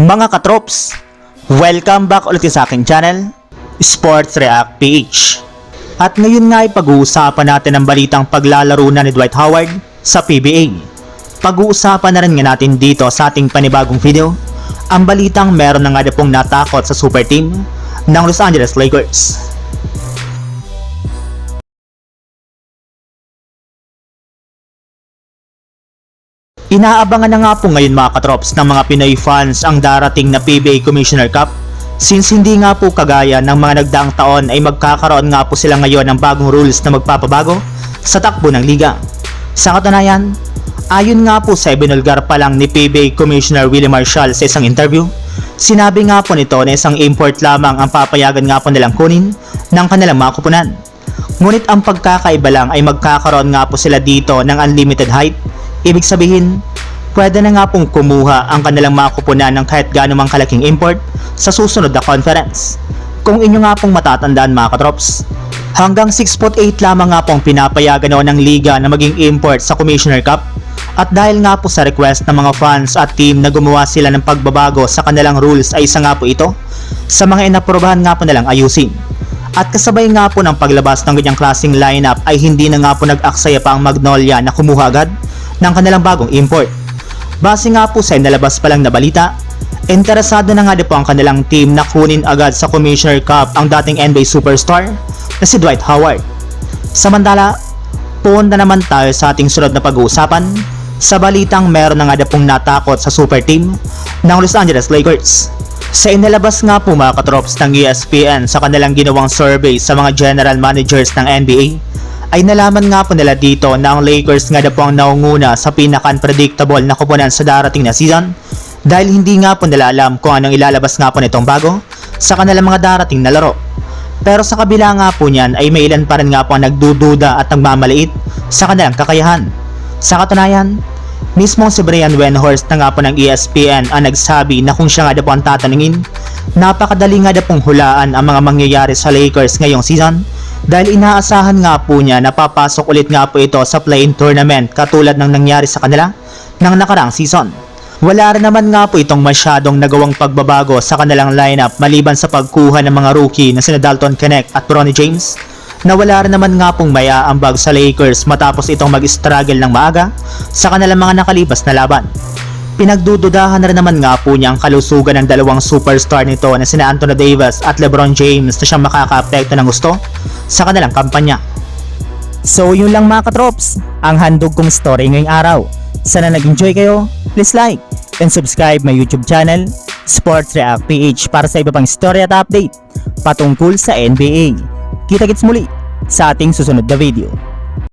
Mga katrops, welcome back ulit sa aking channel, Sports React PH. At ngayon nga ay pag-uusapan natin ang balitang paglalaro na ni Dwight Howard sa PBA. Pag-uusapan na rin nga natin dito sa ating panibagong video, ang balitang meron na nga na pong natakot sa super team ng Los Angeles Lakers. Inaabangan na nga po ngayon mga katrops ng mga Pinoy fans ang darating na PBA Commissioner Cup since hindi nga po kagaya ng mga nagdaang taon ay magkakaroon nga po sila ngayon ng bagong rules na magpapabago sa takbo ng liga. Sa katunayan, ayon nga po sa ibinulgar pa lang ni PBA Commissioner Willie Marshall sa isang interview, sinabi nga po nito na isang import lamang ang papayagan nga po nilang kunin ng kanilang mga kupunan. Ngunit ang pagkakaiba lang ay magkakaroon nga po sila dito ng unlimited height Ibig sabihin, pwede na nga pong kumuha ang kanilang mga kupunan ng kahit gaano mang kalaking import sa susunod na conference. Kung inyo nga pong matatandaan mga katrops, hanggang 6'8 lamang nga pong pinapayagan noon ng liga na maging import sa Commissioner Cup at dahil nga po sa request ng mga fans at team na gumawa sila ng pagbabago sa kanilang rules ay isa nga po ito sa mga inaprobahan nga po nilang ayusin. At kasabay nga po ng paglabas ng ganyang klaseng lineup ay hindi na nga po nag-aksaya pa ang Magnolia na kumuha agad ng kanilang bagong import. Base nga po sa inalabas pa lang na balita, interesado na nga po ang kanilang team na kunin agad sa Commissioner Cup ang dating NBA superstar na si Dwight Howard. Samantala, punta naman tayo sa ating sunod na pag-uusapan sa balitang meron na nga pong natakot sa super team ng Los Angeles Lakers. Sa inalabas nga po mga katrops ng ESPN sa kanilang ginawang survey sa mga general managers ng NBA, ay nalaman nga po nila dito na ang Lakers nga na po ang naunguna sa pinaka-unpredictable na kupunan sa darating na season dahil hindi nga po nila alam kung anong ilalabas nga po nitong bago sa kanilang mga darating na laro. Pero sa kabila nga po niyan ay may ilan pa rin nga po ang nagdududa at nagmamaliit sa kanilang kakayahan. Sa katunayan, mismong si Brian Wenhorst na nga po ng ESPN ang nagsabi na kung siya nga na po ang tatanungin, napakadali nga na pong hulaan ang mga mangyayari sa Lakers ngayong season dahil inaasahan nga po niya na papasok ulit nga po ito sa play-in tournament katulad ng nangyari sa kanila ng nakaraang season. Wala rin naman nga po itong masyadong nagawang pagbabago sa kanilang lineup maliban sa pagkuha ng mga rookie na sina Dalton Connect at Bronny James na wala rin naman nga pong maya ang sa Lakers matapos itong mag-struggle ng maaga sa kanilang mga nakalibas na laban. Pinagdududahan na rin naman nga po niya ang kalusugan ng dalawang superstar nito na sina Anthony Davis at LeBron James na siyang makaka-apekto ng gusto sa kanilang kampanya. So yun lang mga katrops, ang handog kong story ngayong araw. Sana nag-enjoy kayo, please like and subscribe my YouTube channel, Sports React PH para sa iba pang story at update patungkol sa NBA. Kita-kits muli sa ating susunod na video.